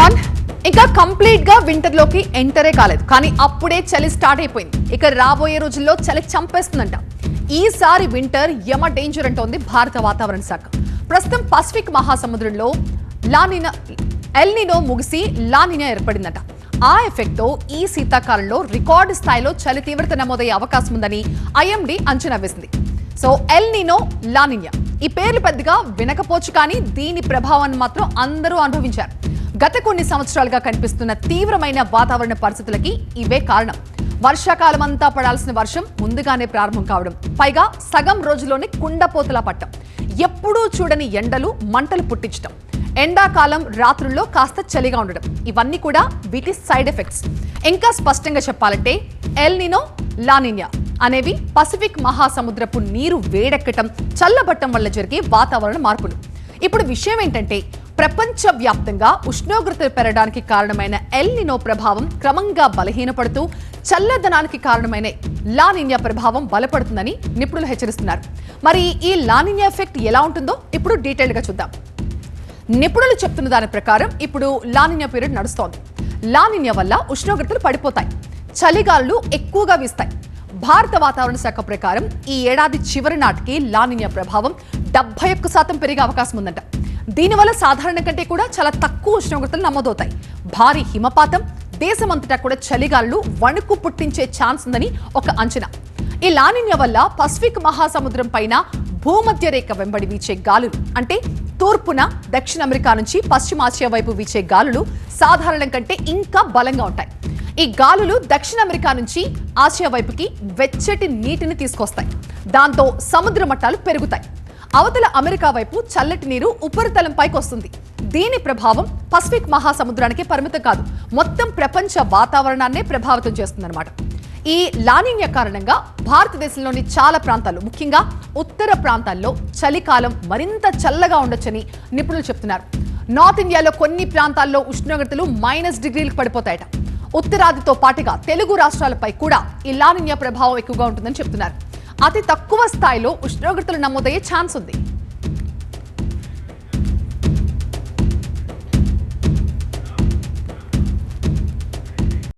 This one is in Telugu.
ఆన్ ఇంకా కంప్లీట్గా వింటర్లోకి ఎంటరే కాలేదు. కానీ అప్పుడే చలి స్టార్ట్ అయిపోయింది. ఇక రాబోయే రోజుల్లో చలి చంపేస్తుందంట. ఈసారి వింటర్ యమ డేంజర్ అంటోంది భారత వాతావరణ శాఖ. ప్రస్తుతం పసిఫిక్ మహాసముద్రంలో లానినా ఎల్నినో ముగిసి లానినా ఏర్పడిందట. ఆ ఎఫెక్ట్తో ఈ శీతాకాలంలో రికార్డు స్థాయిలో చలి తీవ్రత నమోదయ్యే అవకాశం ఉందని ఐఎండి అంచనా వేసింది. సో ఎల్ నినో లానిన్యా ఈ పేర్లు పెద్దగా వినకపోవచ్చు కానీ దీని ప్రభావాన్ని మాత్రం అందరూ అనుభవించారు. గత కొన్ని సంవత్సరాలుగా కనిపిస్తున్న తీవ్రమైన వాతావరణ పరిస్థితులకి ఇవే కారణం. వర్షాకాలం అంతా పడాల్సిన వర్షం ముందుగానే ప్రారంభం కావడం. పైగా సగం రోజులోనే కుండపోతలా పట్టం. ఎప్పుడూ చూడని ఎండలు మంటలు పుట్టించడం ఎండాకాలం రాత్రుల్లో కాస్త చలిగా ఉండడం ఇవన్నీ కూడా వీటి సైడ్ ఎఫెక్ట్స్. ఇంకా స్పష్టంగా చెప్పాలంటే ఎల్నినో లానిన్యా అనేవి పసిఫిక్ మహాసముద్రపు నీరు వేడెక్కటం చల్లబట్టం వల్ల జరిగే వాతావరణ మార్పులు. ఇప్పుడు విషయం ఏంటంటే ప్రపంచ వ్యాప్తంగా ఉష్ణోగ్రతలు పెరగడానికి కారణమైన ఎల్నినో ప్రభావం క్రమంగా బలహీనపడుతూ చల్లదనానికి కారణమైన లానిన్యా ప్రభావం బలపడుతుందని నిపుణులు హెచ్చరిస్తున్నారు. మరి ఈ లానిన్యా ఎఫెక్ట్ ఎలా ఉంటుందో ఇప్పుడు డీటెయిల్గా చూద్దాం. నిపుణులు చెప్తున్న దాని ప్రకారం ఇప్పుడు లానిన్యా పీరియడ్ నడుస్తోంది. లానిన్యా వల్ల ఉష్ణోగ్రతలు పడిపోతాయి. చలిగాలు ఎక్కువగా వీస్తాయి. భారత వాతావరణ శాఖ ప్రకారం ఈ ఏడాది చివరి నాటికి లానిన్యా ప్రభావం డెబ్బై ఒక్క శాతం పెరిగే అవకాశం ఉందంట. దీనివల్ల సాధారణ కంటే కూడా చాలా తక్కువ ఉష్ణోగ్రతలు నమోదవుతాయి. భారీ హిమపాతం దేశమంతటా కూడా చలిగాలు వణుకు పుట్టించే ఛాన్స్ ఉందని ఒక అంచనా. ఈ లానిన్య వల్ల పసిఫిక్ మహాసముద్రం పైన భూమధ్య రేఖ వెంబడి వీచే గాలులు అంటే తూర్పున దక్షిణ అమెరికా నుంచి పశ్చిమాసియా వైపు వీచే గాలులు సాధారణం కంటే ఇంకా బలంగా ఉంటాయి. ఈ గాలులు దక్షిణ అమెరికా నుంచి ఆసియా వైపుకి వెచ్చటి నీటిని తీసుకొస్తాయి. దాంతో సముద్ర మట్టాలు పెరుగుతాయి. అవతల అమెరికా వైపు చల్లటి నీరు ఉపరితలం పైకి వస్తుంది. దీని ప్రభావం పసిఫిక్ మహాసముద్రానికి పరిమితం కాదు మొత్తం ప్రపంచ వాతావరణాన్నే ప్రభావితం చేస్తుందన్నమాట. ఈ లానిన్య కారణంగా భారతదేశంలోని చాలా ప్రాంతాలు ముఖ్యంగా ఉత్తర ప్రాంతాల్లో చలికాలం మరింత చల్లగా ఉండొచ్చని నిపుణులు చెప్తున్నారు. నార్త్ ఇండియాలో కొన్ని ప్రాంతాల్లో ఉష్ణోగ్రతలు మైనస్ డిగ్రీలకు పడిపోతాయట. ఉత్తరాదితో పాటుగా తెలుగు రాష్ట్రాలపై కూడా ఈ లానిన్య ప్రభావం ఎక్కువగా ఉంటుందని చెప్తున్నారు. అతి తక్కువ స్థాయిలో ఉష్ణోగ్రతలు నమోదయ్యే ఛాన్స్ ఉంది.